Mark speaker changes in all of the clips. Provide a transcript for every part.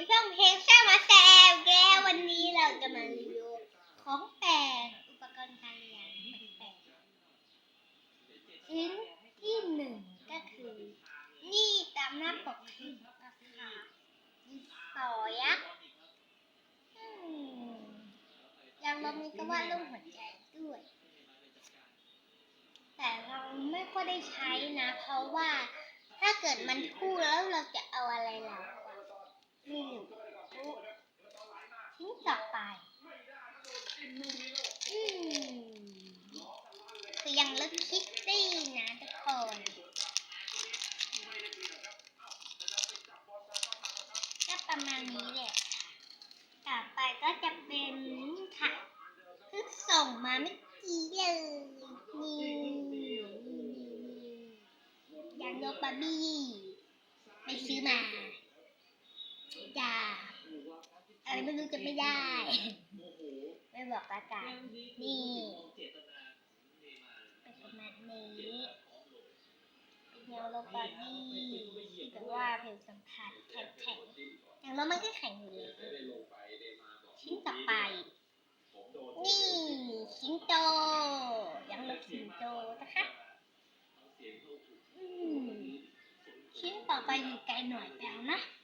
Speaker 1: กับช่องเพลงแซ่มาแซมแก้ววันนี้เราจะมารีวิวของแปลกอุปกรณ์การเรียนแปลกชิ้นที่หนึ่งก็คือ นี่ตามหน้าปกคือราคาดินสอยักษ์ย่างเรามีก็วาดรูปหัวใจด้วย แต่เราไม่ค่อยได้ใช้นะ เพราะว่าถ้าเกิดมันคู่แล้วเราจะเอาอะไรเราไม่รู้ทิ้งต่อไปอืมคือยังเลิกคิดตี้นะทุกคนก็ประมาณนี้แหละ ต่อไปก็จะเป็นค่ะเพิ่งส่งมาเมื่อกี้เลยนี่ยางลบบาร์บี้ไปซื้อมาจ้าอะไรไม่รู้ จะไม่ได้ ไม่บอกอากาศนี่เป็นประมาณนี้เป็นยางลบบาร์บี้ที่แบบว่าผิวสัมผัสแข็งๆอย่างน้อยมันก็แข็งอยู่เลยชิ้นต่อไป นี่สิงโตยังลบสิงโตนะคะอืมชิ้นต่อไปอยู่ไกลหน่อยแล้วนะตัดคลิป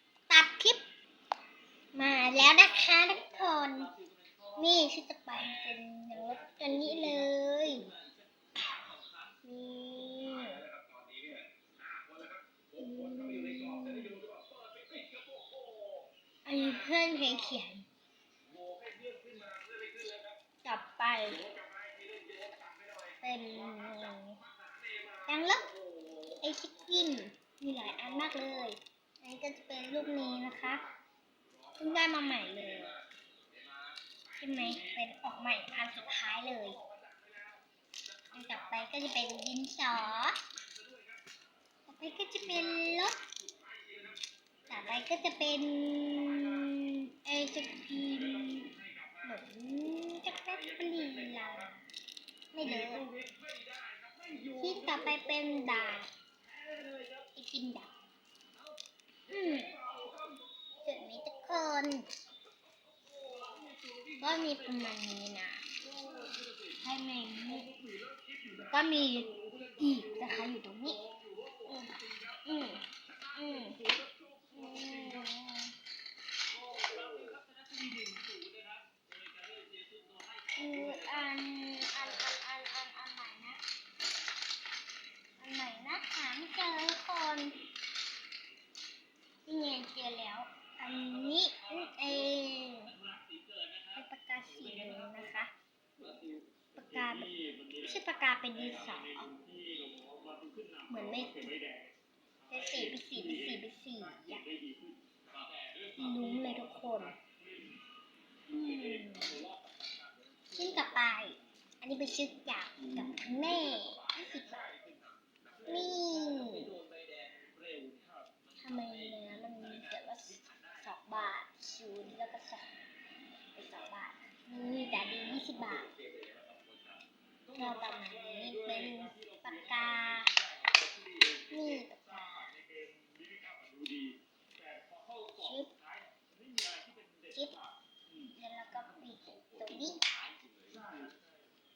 Speaker 1: มาแล้วนะคะทุกคน นี่ชิ้นต่อไปเป็นยังลบตัวนี้เลยนี่อันนี้เพื่อนเคยเขียนต่อไป เป็นยังลบไอชิคกินมีหลายอันมากเลย อันนี้ก็จะเป็นรูปนี้นะคะ เพิ่งได้มาใหม่เลยใช่ไหมเป็นออกใหม่อันสุดท้ายเลยอันต่อไปก็จะเป็นดินสอต่อไปก็จะเป็นรถต่อไปก็จะเป็นไอศครีมเหมือนจักรพรรดิลาไม่เลยชิ้นต่อไปเป็นดาบไอกินดาบอืม คน ก็มีประมาณนี้นะใช่ไหมก็มีอีกนะคะอยู่ตรงนี้ อืมอืมอืมอืม คืออันอันอันอันอันอันไหนนะ อันไหนนะหาไม่เจอทุกคนนี่ไงเจอแล้ว อันนี้เองเป็นปากกาสีเหลืองนะคะปากกาแบบไม่ใช่ปากกา เป็นดินสอเหมือนไม่เป็นสีเป็นสีเป็นสีเป็นสีอย่างลุ้มเลยทุกคนอืมชิ้นต่อไป อันนี้เป็นชิ้นจากกับแม่20บาทนี่ทำไมเนื้อมันมีเขียนว่าสองบาทศูนย์แล้วก็สองเป็นสองบาท นี่แต่ดี20บาท ก็ประมาณนี้เป็นปากกา นี่ปากกาชิปชิปแล้วเราก็ปิดตรงนี้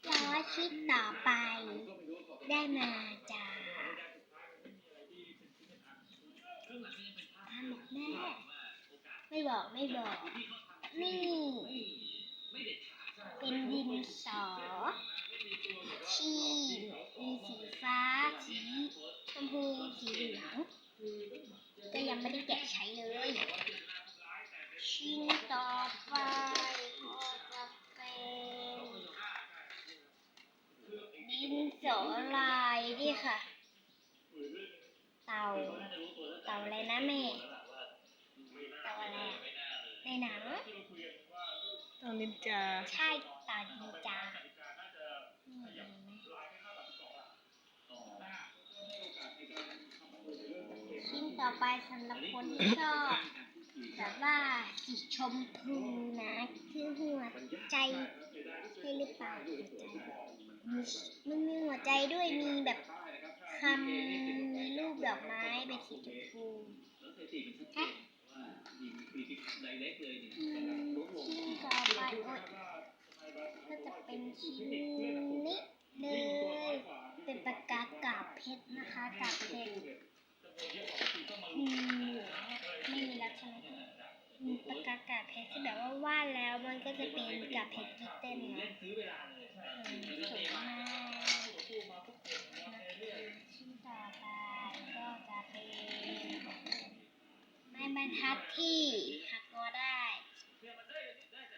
Speaker 1: แล้วชิ้นต่อไป ได้มาจากทำแบบแม่ ไม่บอกไม่บอก นี่ เป็นดินสอ ชีมีสีฟ้า สีชมพู สีเหลือง ก็ยังไม่ได้แกะใช้เลย ชิ้นต่อไปก็จะเป็นดินสอลายนี่ค่ะ เต่า เต่าอะไรนะแม่ เต่าอะไรอะในหนัง
Speaker 2: ตอนนินจา
Speaker 1: ใช่เต่าดินจานี่เห็นไหมชิ้น ต่อไปสำหรับคนที่ชอบแบบว่าสีชมพูนะคือหัวใจใช่หรือเปล่าใจมีมันมีหัวใจด้วยมีแบบคำมีรูปดอกไม้เป็นสีชมพูฮะ ทัดที่หักงอได้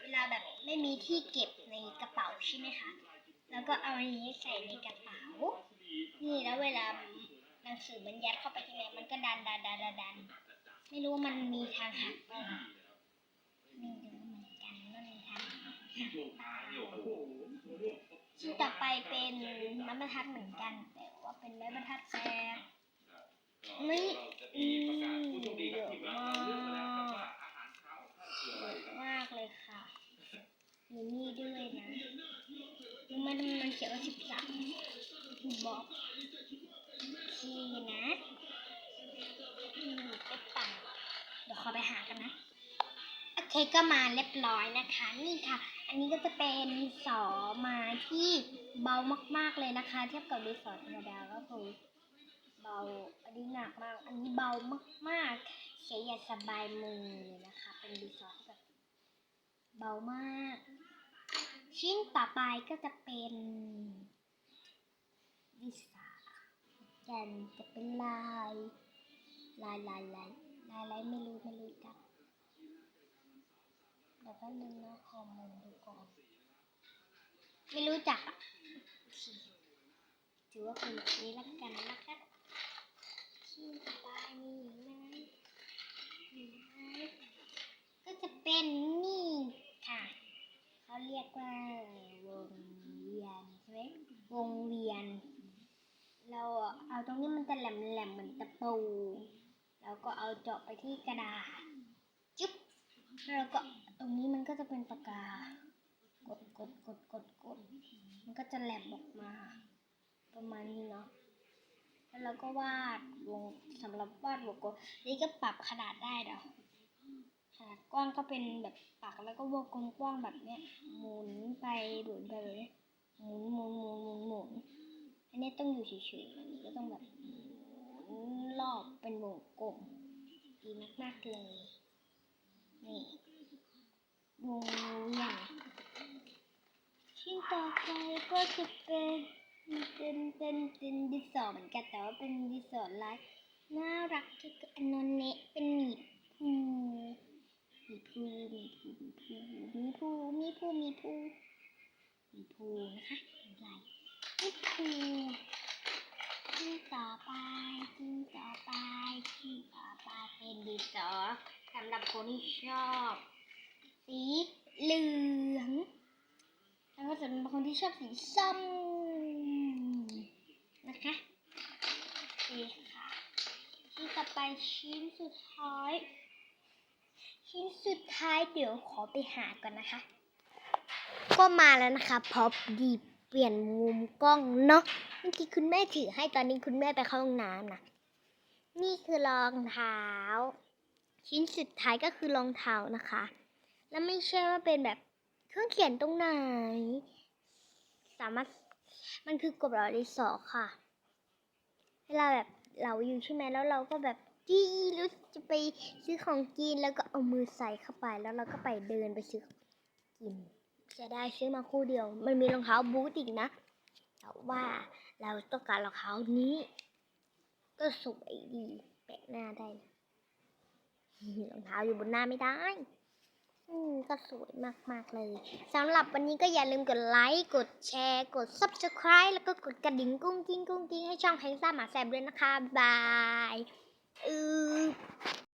Speaker 1: เวลาแบบไม่มีที่เก็บในกระเป๋าใช่ไหมคะ แล้วก็เอาอันนี้ใส่ในกระเป๋า นี่แล้วเวลาหนังสือมันยัดเข้าไปข้างในมันก็ดันดันดันดันดันไม่รู้ว่ามันมีทางหักเปล่าไม่รู้เหมือนกันว่ามีทางหักเปล่าชิ้นต่อไปเป็นไม้บรรทัดเหมือนกัน แต่ว่าเป็นไม้บรรทัดแซมนี่อืมเยอะมากเยอะมากเลยค่ะ มีนี่ด้วยนะมันมันเขียนว่าสิบสามบอกทีนะอืมไปปั่นเดี๋ยว ขอไปหากันนะ โอเคก็มาเรียบร้อยนะคะ นี่ค่ะ อันนี้ก็จะเป็นสอมาที่เบามากๆเลยนะคะ เทียบกับดินสอธรรมดาก็คือเบา อันนี้หนักมาก อันนี้เบามากๆเขียาสบายมือเลยนะคะ เป็นดินสอที่แบบเบามาก ชิ้นต่อไปก็จะเป็นดินสอกันจะเป็นลาย ลายลายลาย ลายอะไรไม่รู้ไม่รู้จักเดี๋ยวแป๊บนึงนะขอมุมดูก่อน ไม่รู้จักถือว่าเป็นแบบนี้ละกันนะคะที่ปลายมีอีกไหมมีไหมก็จะเป็นนี่ค่ะ เขาเรียกว่าวงเวียนใช่ไหมวงเวียน เราเอาตรงนี้มันจะแหลมแหลมๆเหมือนตะปู แล้วก็เอาเจาะไปที่กระดาษจุ๊บแล้วก็ตรงนี้มันก็จะเป็นปากกากดกดกดกดกดมันก็จะแหลมออกมา ประมาณนี้เนาะแล้วเราก็วาดวงสำหรับวาดวงกลมนี่ก็ปรับขนาดได้เนาะขนาดกว้างก็เป็นแบบปากแล้วก็วงกลมกว้างแบบเนี้ยหมุนไปหมุนไปเลยหมุนหมุนหมุนหมุนหมุนอันนี้ต้องอยู่เฉยๆอันนี้ก็ต้องแบบ รอบเป็นวงกลมดีมากๆเลย นี่วงเวียนชิ้นต่อไปก็จะเป็นเป็นเป็นเป็นดิสอเหมือนกันแต่ว่าเป็นดิสอลายน่ารักที่อันนนเนะเป็นหมีภูหมีภูหมีภูหมีภูหมีภูหมีภูหมีภูนะคะลายหมีภูชิ้นต่อไป ชิ้นต่อไปชิ้นต่อไปเป็นดินสอสำหรับคนที่ชอบ สีเหลืองแล้วก็สำหรับคนที่ชอบสีส้มนะคะนี่ค่ะชิ้นต่อไปชิ้นสุดท้ายชิ้นสุดท้ายเดี๋ยวขอไปหาก่อนนะคะ ก็มาแล้วนะคะพอดีเปลี่ยนมุมกล้องเนาะเมื่อกี้คุณแม่ถือให้ตอนนี้คุณแม่ไปเข้าห้องน้ำนะ นี่คือรองเท้า ชิ้นสุดท้ายก็คือรองเท้านะคะ แล้วไม่ใช่ว่าเป็นแบบเครื่องเขียนตรงไหน สามารถมันคือกบเราดิสอค่ะ เวลาแบบเราอยู่ใช่ไหมแล้วเราก็แบบจี้รู้จะไปซื้อของกินแล้วก็เอามือใส่เข้าไปแล้วเราก็ไปเดินไปซื้อกิน จะได้ซื้อมาคู่เดียว มันมีรองเท้าบูทอีกนะแต่ว่าเราต้องการรองเท้านี้ ก็สวยดีแปะหน้าได้นะรองเท้าอยู่บนหน้าไม่ได้ อืมก็สวยมากๆเลยสำหรับวันนี้ก็อย่าลืมกดไลค์กดแชร์ กด subscribe แล้วก็กดกระดิ่งกุ้งกิ้งกุ้งกิ้งให้ช่องเพงซ่าหมาแซบด้วยนะคะบายอือ